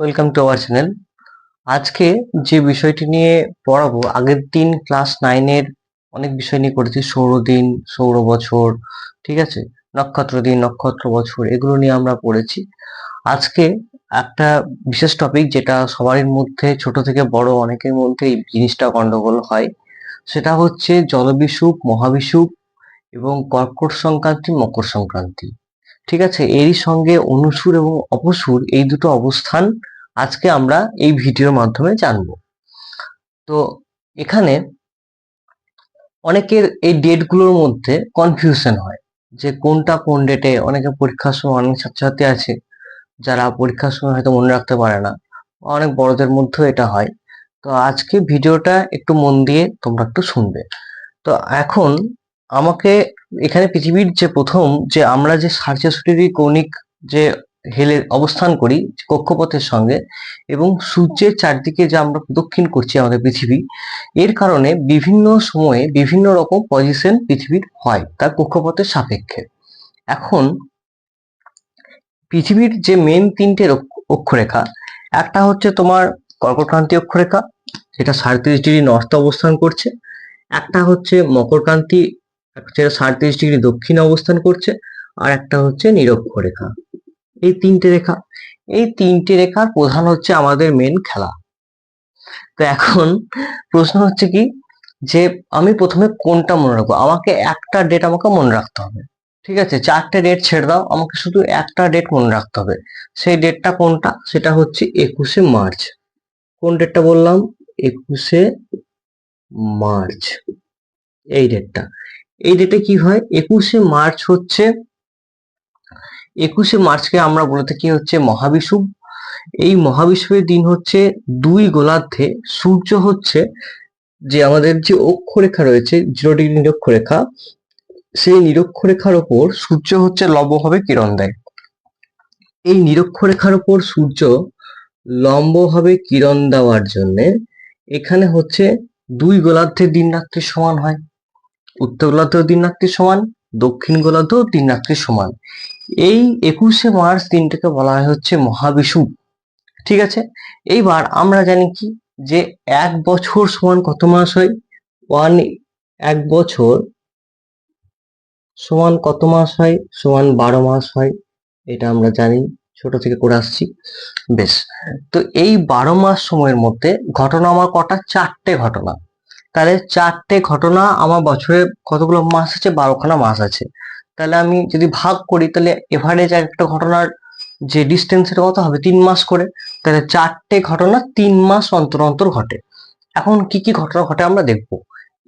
Welcome to our channel আজকে যে বিষয়টি নিয়ে পড়াবো, আগের দিন ক্লাস নাইনের অনেক বিষয় নিয়ে করেছি সৌরদিন সৌর বছর, ঠিক আছে? নক্ষত্র দিন, নক্ষত্র বছর, এগুলো নিয়ে আমরা পড়েছি। আজকে একটা বিশেষ টপিক যেটা সবারই মধ্যে, ছোট থেকে বড় অনেকের মধ্যে এই জিনিসটা গন্ডগোল হয়, সেটা হচ্ছে জলবিষুব মহাবিষুব এবং কর্কট সংক্রান্তি, মকর সংক্রান্তি। ঠিক আছে? এরই সঙ্গে অনুসুর এবং অপসুর এই দুটো অবস্থান আজকে আমরা এই ভিডিওর মাধ্যমে জানব। তো এখানে অনেকের এই ডেটগুলোর মধ্যে কনফিউশন হয় যে কোনটা কোন ডেটে অনেকে পরীক্ষার সময় অনেক ছাত্রছাত্রী আছে যারা পরীক্ষার সময় হয়তো মনে রাখতে পারে না অনেক বড়দের মধ্যেও এটা হয়। তো আজকে ভিডিওটা একটু মন দিয়ে তোমরা একটু শুনবে। তো এখন আমাকে এখানে পৃথিবীর যে প্রথম, যে আমরা যে সার্চেসুরি কৌণিক যে হেলে অবস্থান করি, কক্ষপথের সঙ্গে, এবং সূর্যের চারদিকে যে আমরা প্রদক্ষিণ করছি আমাদের পৃথিবী, এর কারণে বিভিন্ন সময়ে বিভিন্ন রকম পজিশন পৃথিবীর হয়, তার কক্ষপথের সাপেক্ষে। এখন, পৃথিবীর যে মেন তিনটে অক্ষরেখা, একটা হচ্ছে তোমার কর্কটক্রান্তি অক্ষরেখা, যেটা সাড়ত্রিশ ডিগ্রি নর্থে অবস্থান করছে, একটা হচ্ছে মকরক্রান্তি যেটা সাড়ত্রিশ ডিগ্রি দক্ষিণে অবস্থান করছে আর একটা হচ্ছে নিরক্ষরেখা এই তিনটে রেখা, এই তিনটে রেখার প্রধান হচ্ছে আমাদের মেন খেলা। তো এখন প্রশ্ন হচ্ছে কি, যে আমি প্রথমে কোনটা মনে রাখব? আমাকে একটা ডেট আমাকে মনে রাখতে হবে, ঠিক আছে? চারটে ডেট ছেড়ে দাও, আমাকে শুধু একটা ডেট মনে রাখতে হবে। সেই ডেটটা কোনটা? সেটা হচ্ছে একুশে মার্চ। কোন ডেটটা বললাম? একুশে মার্চ। এই ডেটটা এই ডেটে কি হয়? একুশে মার্চ হচ্ছে, একুশে মার্চকে আমরা বলে থাকি হচ্ছে মহাবিষুব। এই মহাবিষুবের দিন হচ্ছে দুই গোলার্ধে। সূর্য হচ্ছে যে আমাদের যে অক্ষরেখা রয়েছে জিরো ডিগ্রি নিরক্ষরেখা, সেই নিরক্ষরেখার ওপর সূর্য হচ্ছে লম্বভাবে কিরণ দেয়। এই নিরক্ষরেখার ওপর সূর্য লম্বভাবে কিরণ দেওয়ার জন্যে, এখানে হচ্ছে দুই গোলার্ধের দিন রাত্রি সমান হয়। উত্তর গোলার্ধেও দিন রাত্রি সমান, দক্ষিণ গোলার্ধেও দিন রাত্রি সমান। এই একুশে মার্চ দিনটাকে বলা হয় হচ্ছে মহাবিষুব ঠিক আছে? এইবার আমরা জানি কি? যে এক বছর সমান কত মাস হয়? ওয়ান, এক বছর সমান কত মাস হয়? সমান বারো মাস হয়। এটা আমরা জানি, ছোট থেকে করে আসছি। বেশ। তো এই বারো মাস সময়ের মধ্যে ঘটনা আমার কটা? চারটে ঘটনা। তাহলে চারটে ঘটনা আমার বছরে কতগুলো মাস আছে? বারোখানা মাস আছে। তাহলে আমি যদি ভাগ করি, তাহলে এভারেজ একটা ঘটনার যে ডিস্টেন্স সেটা কত হবে? তিন মাস করে। তাহলে চারটে ঘটনা তিন মাস অন্তর অন্তর ঘটে। এখন কি কি ঘটনা ঘটে আমরা দেখব।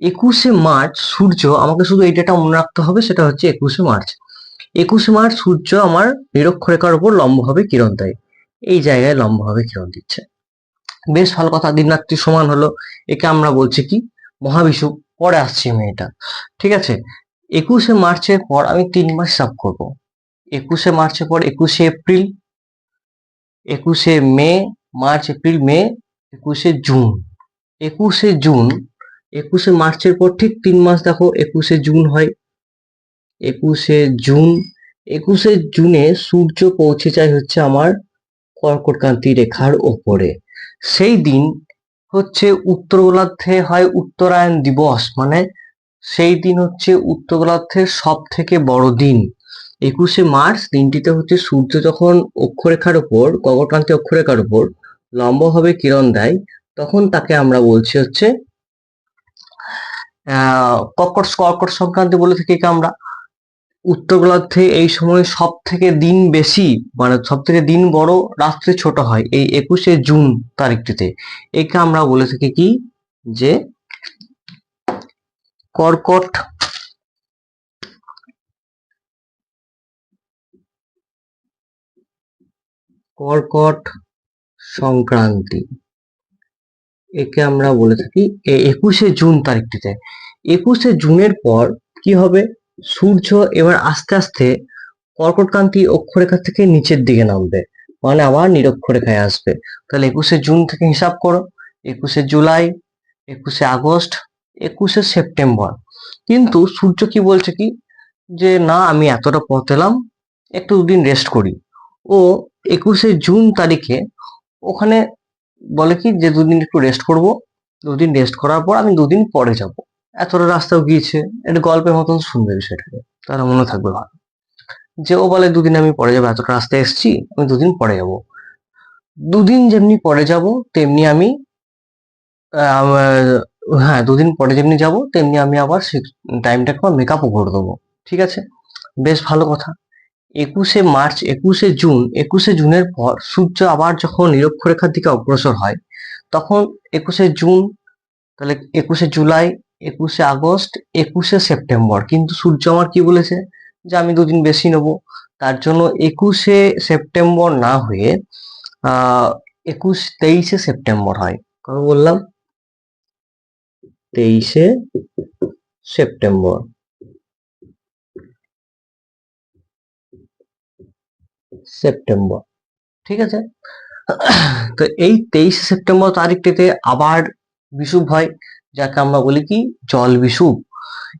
একুশে মার্চ সূর্য আমাকে শুধু এই ডেটা মনে রাখতে হবে, সেটা হচ্ছে একুশে মার্চ। একুশে মার্চ সূর্য আমার নিরক্ষরেখার উপর লম্বভাবে কিরণ দেয়। এই জায়গায় লম্বভাবে কিরণ দিচ্ছে। বেশ ভালো কথা দিন রাত্রি সমান হলো। একে আমরা বলছি কি? মহাবিষুব পরে আসছি আমি এটা ঠিক আছে? একুশে মার্চের পর আমি তিন মাস হিসাব করব। একুশে মার্চের পর একুশে এপ্রিল, একুশে মে, মার্চ, এপ্রিল, মে, একুশে জুন। একুশে জুন, একুশে মার্চের পর ঠিক তিন মাস দেখো, একুশে জুন হয়। একুশে জুন, একুশে জুনে সূর্য পৌঁছে যায় হচ্ছে আমার কর্কটক্রান্তি রেখার ওপরে। সেই দিন হচ্ছে উত্তর গোলার্ধে হয় উত্তরায়ণ দিবস মানে সেই দিন হচ্ছে উত্তর গোলার্ধের সব থেকে বড় দিন। একুশে মার্চ দিনটিতে হচ্ছে সূর্য যখন অক্ষরেখার উপর কর্কটক্রান্তি অক্ষরেখার উপর লম্বভাবে কিরণ দেয়, তখন তাকে আমরা বলছি হচ্ছে, আহ কর্কট কর্কট সংক্রান্তি বলে থাকি আমরা। উত্তর গোলার্ধে এই সময় সব থেকে দিন বেশি মানে সব থেকে দিন বড় রাত্রি ছোট হয়, এই একুশে জুন তারিখটিতে। একে আমরা বলে থাকি কি? যে কর্কট কর্কট সংক্রান্তি। একে আমরা বলে থাকি একুশে জুন তারিখটিতে। একুশে জুনের পর কি হবে? সূর্য এবার আস্তে আস্তে কর্কটক্রান্তি অক্ষরেখা থেকে নিচের দিকে নামবে মানে আবার নিরক্ষরেখায় আসবে। তাহলে একুশে জুন থেকে হিসাব করো, একুশে জুলাই, একুশে আগস্ট, একুশে সেপ্টেম্বর। কিন্তু সূর্য কি বলছে কি? যে না, আমি এতটা পথ এলাম, একটু দুদিন রেস্ট করি। ও একুশে জুন তারিখে ওখানে বলে কি? যে দুদিন একটু রেস্ট করব, দুদিন রেস্ট করার পর আমি দুদিন পরে যাব। এতটা রাস্তাও গিয়েছে। এটা গল্পের মতন শুনবে বিষয়টাকে তারা মনে থাকবে ভালো। যে ও বলে, দুদিন আমি পরে যাব, এতটা রাস্তায় এসছি, আমি দুদিন পরে যাব। দুদিন যেমনি পরে যাব, তেমনি আমি হ্যাঁ দুদিন পরে যেমনি যাব, তেমনি আমি আবার সেই টাইমটাকে আবার মেকআপও করে দেবো। ঠিক আছে? বেশ ভালো কথা। একুশে মার্চ, একুশে জুন, একুশে জুনের পর সূর্য আবার যখন নিরক্ষরেখার দিকে অগ্রসর হয়, তখন একুশে জুন, তাহলে একুশে জুলাই একুশে আগস্ট, একুশে সেপ্টেম্বর। কিন্তু সূর্য আমার কি বলেছে? যে আমি দুদিন বেশি নেব। তার জন্য একুশে সেপ্টেম্বর না হয়ে আহ একুশ, তেইশে সেপ্টেম্বর হয়। কবে বললাম, তেইশে সেপ্টেম্বর। সেপ্টেম্বর। ঠিক আছে? তো এই তেইশে সেপ্টেম্বর তারিখটিতে আবার বিষুব হয়। যাকে আমরা বলি কি জল বিষুব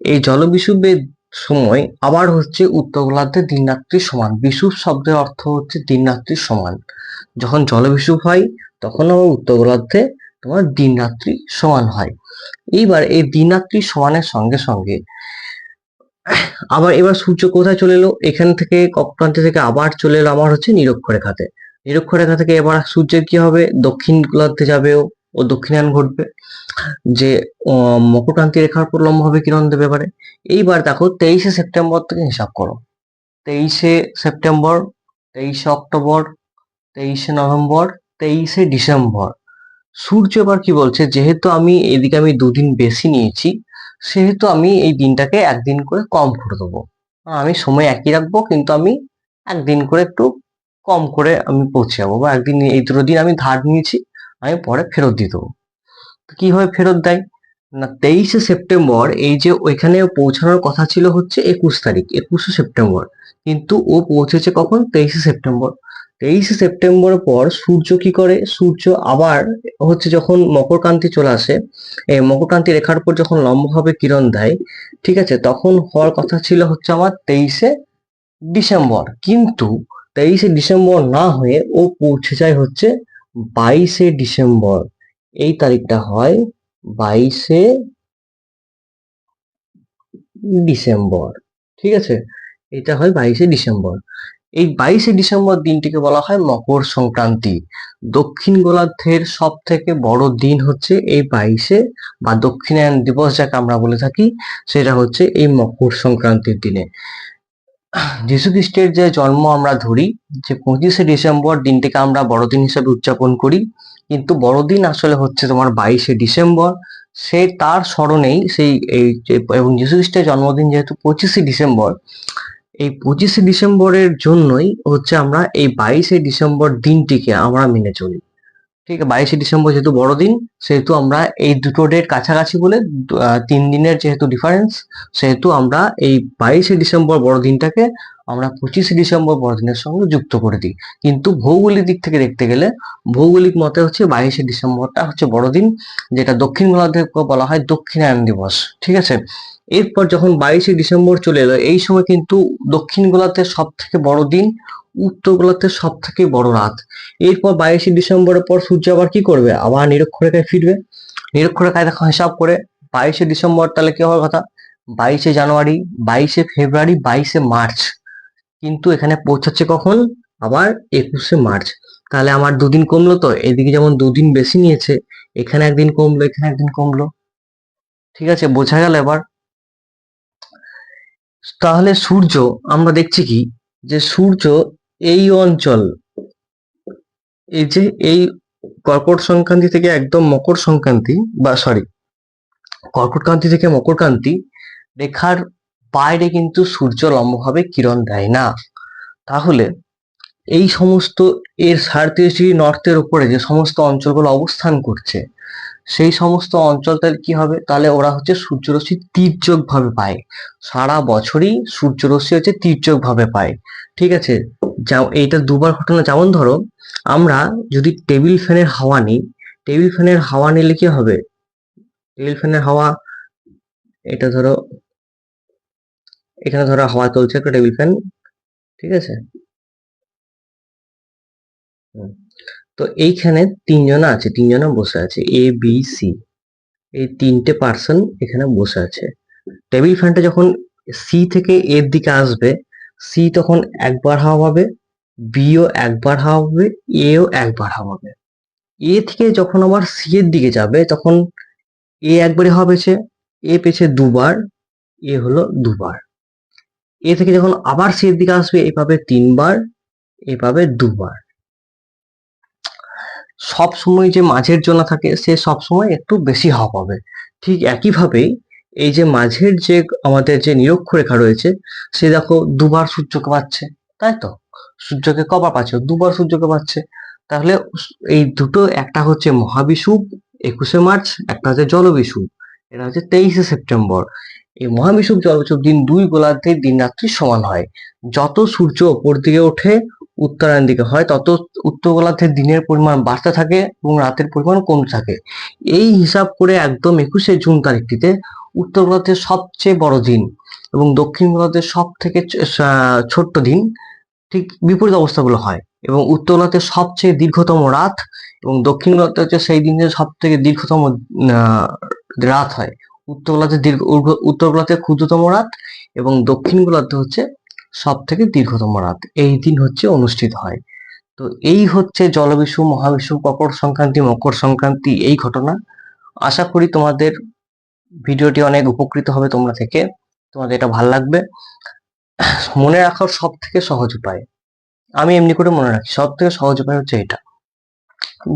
এই জল বিষুবের সময় আবার হচ্ছে উত্তর গোলার্ধে দিন রাত্রির সমান। বিষুব শব্দের অর্থ হচ্ছে দিন রাত্রির সমান। যখন জল বিষুব হয়, তখন আবার উত্তর গোলার্ধে তোমার দিন রাত্রি সমান হয়। এইবার এই দিন রাত্রি সমানের সঙ্গে সঙ্গে আবার এবার সূর্য কোথায় চলে এলো? এখান থেকে কক্ষপ্রান্ত থেকে আবার চলে এলো আমার হচ্ছে নিরক্ষরেখাতে। নিরক্ষরেখা থেকে এবার সূর্যের কি হবে? দক্ষিণ গোলার্ধে যাবে ও দক্ষিণায়ন ঘটবে। যে মকরক্রান্তি রেখার উপর লম্বভাবে কিরণ দেবে এবারে। এইবার দেখো, তেইশে সেপ্টেম্বর থেকে হিসাব করো। তেইশে সেপ্টেম্বর, তেইশে অক্টোবর, তেইশে নভেম্বর, তেইশে ডিসেম্বর। সূর্য এবার কি বলছে? যেহেতু আমি এদিকে আমি দুদিন বেশি নিয়েছি, সেহেতু আমি এই দিনটাকে একদিন করে কম করে দেবো। আমি সময় একই রাখব, কিন্তু আমি একদিন করে একটু কম করে আমি পৌঁছে যাব। বা একদিন, এই দুটো দিন আমি ধার নিয়েছি আমি পরে ফেরত দিয়ে দেবো। তো কীভাবে ফেরত দেয়? না, তেইশে সেপ্টেম্বর, এই যে ওইখানে পৌঁছানোর কথা ছিল হচ্ছে একুশ তারিখ, একুশে সেপ্টেম্বর। কিন্তু ও পৌঁছেছে কখন? তেইশে সেপ্টেম্বর। তেইশে সেপ্টেম্বর পর সূর্য কি করে? সূর্য আবার হচ্ছে যখন মকরক্রান্তি চলে আসে, এই মকরক্রান্তি রেখার উপর যখন লম্বভাবে কিরণ দেয়, ঠিক আছে, তখন হওয়ার কথা ছিল হচ্ছে আমার তেইশে ডিসেম্বর। কিন্তু তেইশে ডিসেম্বর না হয়ে ও পৌঁছে যায় হচ্ছে বাইশে ডিসেম্বর। এই তারিখটা হয় বাইশে ডিসেম্বর, ঠিক আছে? এটা হয় বাইশে ডিসেম্বর। এই বাইশে ডিসেম্বর দিনটিকে বলা হয় মকর সংক্রান্তি। দক্ষিণ গোলার্ধের সব থেকে বড় দিন হচ্ছে এই বাইশে বা দক্ষিণায়ন দিবস, যাকে আমরা বলে থাকি, সেটা হচ্ছে এই মকর সংক্রান্তির দিনে। যীশু খ্রিস্টের যে জন্ম আমরা ধরি, যে পঁচিশে ডিসেম্বর দিনটিকে আমরা বড়দিন হিসেবে উদযাপন করি। কিন্তু বড়দিন আসলে হচ্ছে তোমার বাইশে ডিসেম্বর। সে তার স্মরণেই সেই এই এবং যীশু খ্রিস্টের জন্মদিন যেহেতু পঁচিশে ডিসেম্বর, এই পঁচিশে ডিসেম্বরের জন্যই হচ্ছে আমরা এই বাইশে ডিসেম্বর দিনটিকে আমরা মেনে চলি। ঠিক আছে, বাইশে ডিসেম্বর যেহেতু বড়দিন, সেহেতু আমরা এই দুটো ডেট কাছাকাছি বলে তিন দিনের যেহেতু ডিফারেন্স সেহেতু আমরা এই বাইশে ডিসেম্বর বড়দিনটাকে আমরা পঁচিশে ডিসেম্বর বড়দিনের সঙ্গে যুক্ত করে দিই। কিন্তু ভৌগোলিক দিক থেকে দেখতে গেলে, ভৌগোলিক মতে হচ্ছে বাইশে ডিসেম্বরটা হচ্ছে বড়দিন, যেটা দক্ষিণ গোলার্ধে বলা হয় দক্ষিণায়ন দিবস, ঠিক আছে? এরপর যখন বাইশে ডিসেম্বর চলে এলো, এই সময় কিন্তু দক্ষিণ গোলার্ধের সব থেকে বড় দিন উত্তর গোলার্ধের সব থেকে বড় রাত। এরপর বাইশে ডিসেম্বরের পর সূর্য আবার কি করবে? আবার নিরক্ষরেখায় ফিরবে। নিরক্ষরেখায় দেখো হিসাব করে, বাইশে ডিসেম্বর তাহলে কি হওয়ার কথা? বাইশে জানুয়ারি, বাইশে ফেব্রুয়ারি, বাইশে মার্চ। কিন্তু এখানে পৌঁছাচ্ছে কখন? আবার একুশে মার্চ। তাহলে আমার দুদিন কমলো তো? এদিকে যেমন দুদিন বেশি নিয়েছে, এখানে একদিন কমলো, এখানে একদিন কমলো। ঠিক আছে, বোঝা গেল এবার। তাহলে সূর্য, আমরা দেখছি কি? যে সূর্য এই অঞ্চল, এই যে এই কর্কট সংক্রান্তি থেকে একদম মকর সংক্রান্তি বা সরি কর্কটক্রান্তি থেকে মকরক্রান্তি রেখার বাইরে কিন্তু সূর্য লম্বভাবে কিরণ দেয় না। তাহলে এই সমস্ত এর সাড়ে তিরিশ ডিগ্রি নর্থের উপরে যে সমস্ত অঞ্চলগুলো অবস্থান করছে, সেই সমস্ত অঞ্চল তাহলে কি হবে? তাহলে ওরা হচ্ছে সূর্যরশ্মি তীর্যক ভাবে পায়। সারা বছরই সূর্যরশ্মি হচ্ছে তীর্যক ভাবে পায়। ঠিক আছে? যা এইটা দুবার ঘটনা যেমন ধরো, আমরা যদি টেবিল ফ্যানের হাওয়া নিই, টেবিল ফ্যানের হাওয়া নিলে কি হবে টেবিল ফ্যানের হাওয়া, এটা ধরো, এখানে ধরো হাওয়া চলছে একটা টেবিল ফ্যান, ঠিক আছে। তো এইখানে তিনজন আছে, তিনজনে বসে আছে এ বি সি এই তিনটে পার্সন এখানে বসে আছে টেবিল ফ্যানটা যখন সি থেকে এর দিকে আসবে সি তখন একবার হাওয়া পাবে বিও একবার হাওয়া পাবে এও একবার হাওয়া পাবে এ থেকে যখন আবার সি এর দিকে যাবে, তখন এ একবারে হাওয়া পেয়েছে এ পেয়েছে দুবার এ হলো দুবার। এ থেকে যখন আবার সি এর দিকে আসবে এ পাবে তিনবার এ পাবে দুবার। সব সময় যে মাঝের জন্য থাকে, সে সব সময় একটু বেশি হাওয়া পাবে। ঠিক একইভাবেই এই যে মাঝের যে আমাদের যে নিরক্ষরেখা রয়েছে, সে দেখো দুবার সূর্যকে পাচ্ছে, তাই তো? সূর্যকে কবার পাচ্ছে, দুবার সূর্যকে পাচ্ছে। তাহলে এই দুটো, একটা হচ্ছে মহাবিষুব একুশে মার্চ, একটা হচ্ছে জলবিষুব এটা হচ্ছে তেইশে সেপ্টেম্বর। এই মহাবিষুব জলবিষুব দিন দুই গোলার্ধের দিন রাত্রি সমান হয়। যত সূর্য ওপর দিকে ওঠে উত্তরায়ণ দিকে হয়, তত উত্তর গোলার্ধের দিনের পরিমাণ বাড়তে থাকে এবং রাতের পরিমাণ কমতে থাকে। এই হিসাব করে একদম একুশে জুন তারিখটিতে উত্তর গোলার্ধের সবচেয়ে বড় দিন এবং দক্ষিণ গোলার্ধের সব থেকে ছোট্ট দিন ঠিক বিপরীত অবস্থাগুলো হয় এবং উত্তর গোলার্ধের সবচেয়ে দীর্ঘতম রাত এবং দক্ষিণ গোলার্ধে হচ্ছে সেই দিনের সব থেকে দীর্ঘতম রাত হয়। উত্তর গোলার্ধে দীর্ঘ উত্তর গোলার্ধে ক্ষুদ্রতম রাত এবং দক্ষিণ গোলার্ধে হচ্ছে সব থেকে দীর্ঘতম রাত। এই দিন হচ্ছে অনুষ্ঠিত হয়। তো এই হচ্ছে জলবিষু, মহাবিষু মকর সংক্রান্তি মকর সংক্রান্তি এই ঘটনা। আশা করি তোমাদের ভিডিওটি অনেক উপকৃত হবে তোমরা থেকে। তোমাদের এটা ভালো লাগবে। মনে রাখার সব থেকে সহজ উপায়। আমি এমনি করে মনে রাখি সব থেকে সহজ উপায় হচ্ছে এটা।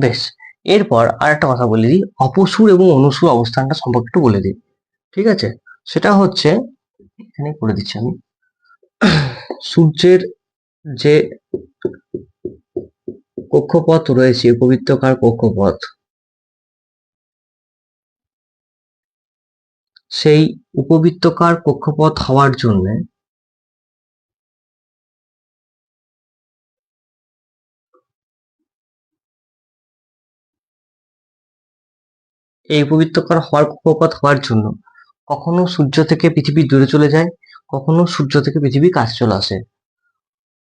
বেশ, এরপর আর একটা কথা বলে দিই। অপসুর এবং অনুসুর অবস্থানটা সম্পর্কে একটু বলে দিই। ঠিক আছে? সেটা হচ্ছে, এখানে করে দিচ্ছি আমি। সূর্যের যে কক্ষপথ রয়েছে পবিত্রকার কক্ষপথ? সেই উপবৃত্তকার কক্ষপথ হওয়ার জন্য এই উপবৃত্তকার হওয়ার কক্ষপথ হওয়ার জন্য কখনো সূর্য থেকে পৃথিবী দূরে চলে যায় কখনো সূর্য থেকে পৃথিবী কাছে চলে আসে।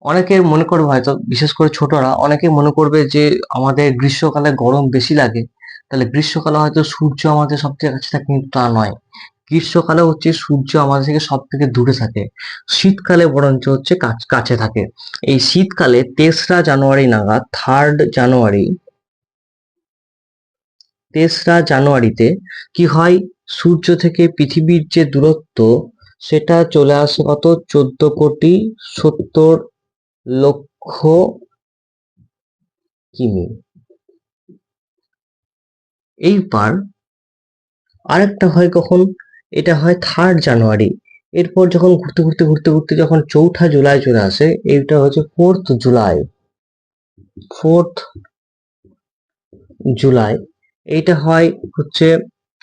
অনেকে মনে করবে হয়তো, বিশেষ করে ছোটরা অনেকে মনে করবে যে, আমাদের গ্রীষ্মকালে গরম বেশি লাগে। তাহলে গ্রীষ্মকালে হয়তো সূর্য আমাদের সব থেকে কাছে থাকে, কিন্তু তা নয়। গ্রীষ্মকালে হচ্ছে সূর্য আমাদের থেকে সব থেকে দূরে থাকে। শীতকালে বরঞ্চ হচ্ছে কাছ- কাছে থাকে। এই শীতকালে তেসরা জানুয়ারি নাগাদ থার্ড জানুয়ারি, তেসরা জানুয়ারিতে কি হয়? সূর্য থেকে পৃথিবীর যে দূরত্ব সেটা চলে আসে কত? চোদ্দ কোটি সত্তর লক্ষ কিমি। এইবার আরেকটা হয় কখন? এটা হয় থার্ড জানুয়ারি এরপর যখন ঘুরতে ঘুরতে ঘুরতে ঘুরতে যখন চৌঠা জুলাই চলে আসে, এইটা হচ্ছে ফোর্থ জুলাই ফোর্থ জুলাই এইটা হয় হচ্ছে,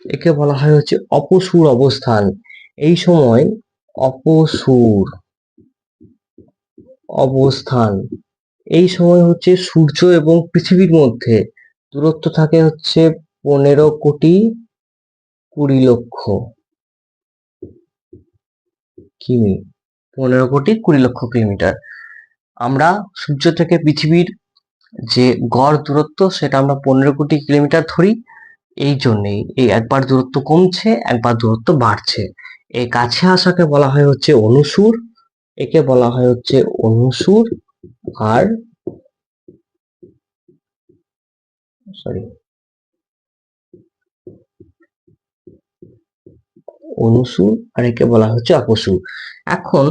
একে বলা হয় হচ্ছে অপসুর অবস্থান। এই সময় অপসুর অবস্থান। এই সময় হচ্ছে সূর্য এবং পৃথিবীর মধ্যে। দূরত্ব থাকে হচ্ছে পনেরো কোটি কুড়ি লক্ষ। কিমি, পনেরো কোটি কুড়ি লক্ষ কিলোমিটার। আমরা সূর্য থেকে পৃথিবীর যে গড় দূরত্ব, সেটা আমরা পনেরো কোটি কিলোমিটার ধরি। এই জন্যেই এই একবার দূরত্ব কমছে, একবার দূরত্ব বাড়ছে। এই কাছে আসাকে বলা হয় হচ্ছে অনুসুর, একে বলা হয় হচ্ছে অনুসুর আর সরি অনুসুর আর একে বলা হচ্ছে অপসুর। এখন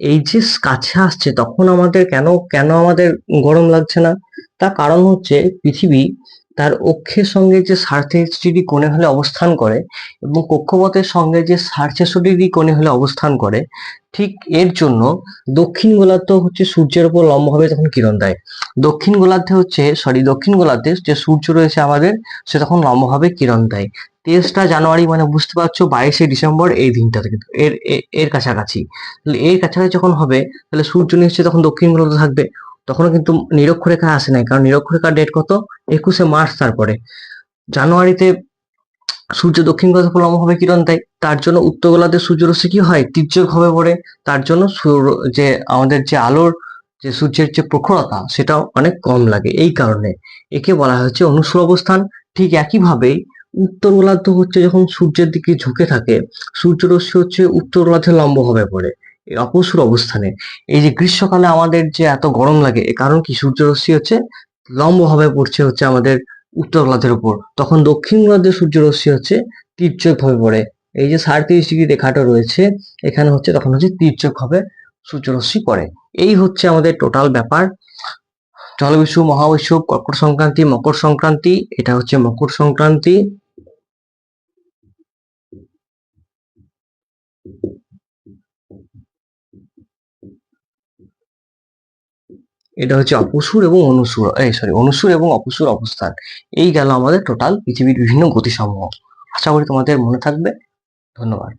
এই যে কাছে আসছে, তখন আমাদের কেন কেন আমাদের গরম লাগছে না? তার কারণ হচ্ছে পৃথিবী তার অক্ষের সঙ্গে যে তেইশ ডিগ্রি কোণে হলে অবস্থান করে এবং কক্ষপথের সঙ্গে যে চারশো ডিগ্রি কোণে হলে অবস্থান করে, ঠিক এর জন্য দক্ষিণ গোলার্ধ হচ্ছে সূর্যের উপর লম্বভাবে তখন কিরণ দেয়। দক্ষিণ গোলার্ধে হচ্ছে সরি দক্ষিণ গোলার্ধে যে সূর্য রয়েছে আমাদের, সে তখন লম্বভাবে কিরণ দেয়। তেইশটা জানুয়ারি মানে বুঝতে পারছ, বাইশে ডিসেম্বর এই দিনটা কিন্তু এর এর কাছাকাছি। তাহলে এর কাছাকাছি যখন হবে, তাহলে সূর্য নিশ্চয়ই তখন দক্ষিণ গোলার্ধে থাকবে। তখনও কিন্তু নিরক্ষরেখা আসে নাই, কারণ নিরক্ষরেখার ডেট কত? একুশে মার্চ তারপরে। জানুয়ারিতে সূর্য দক্ষিণ গোলার্ধে লম্বভাবে কিরণ দেয় তার জন্য উত্তর গোলার্ধে সূর্যরশ্মি কি হয়? তীর্যক হবে পড়ে। তার জন্য যে আমাদের যে আলোর যে সূর্যের যে প্রখরতা সেটা অনেক কম লাগে। এই কারণে একে বলা হচ্ছে অনুসুর অবস্থান। ঠিক একইভাবেই উত্তর গোলার্ধ হচ্ছে যখন সূর্যের দিকে ঝুঁকে থাকে, সূর্যরশ্মি হচ্ছে উত্তর গোলার্ধে লম্ব হবে পড়ে। অপসুর অবস্থানে। এই যে গ্রীষ্মকালে আমাদের যে এত গরম লাগে, এ কারণ কি? সূর্যরশ্মি হচ্ছে লম্বভাবে পড়ছে হচ্ছে আমাদের উত্তর গোলার্ধের উপর। তখন দক্ষিণ গোলার্ধের সূর্যরশ্মি হচ্ছে তীর্যক ভাবে পড়ে। এই যে সাড়ত্রিশ ডিগ্রি রেখাটা রয়েছে, এখানে হচ্ছে তখন হচ্ছে তীর্যক ভাবে সূর্যরশ্মি পড়ে। এই হচ্ছে আমাদের টোটাল ব্যাপার। জলবিষু মহাবিষু কর্কট সংক্রান্তি, মকর সংক্রান্তি, এটা হচ্ছে মকর সংক্রান্তি। এটা হচ্ছে অপসুর এবং অনুসুর। এই সরি অনুসুর এবং অপসুর অবস্থান। এই গেল আমাদের টোটাল পৃথিবীর বিভিন্ন গতিসমূহ। আশা করি তোমাদের মনে থাকবে। ধন্যবাদ।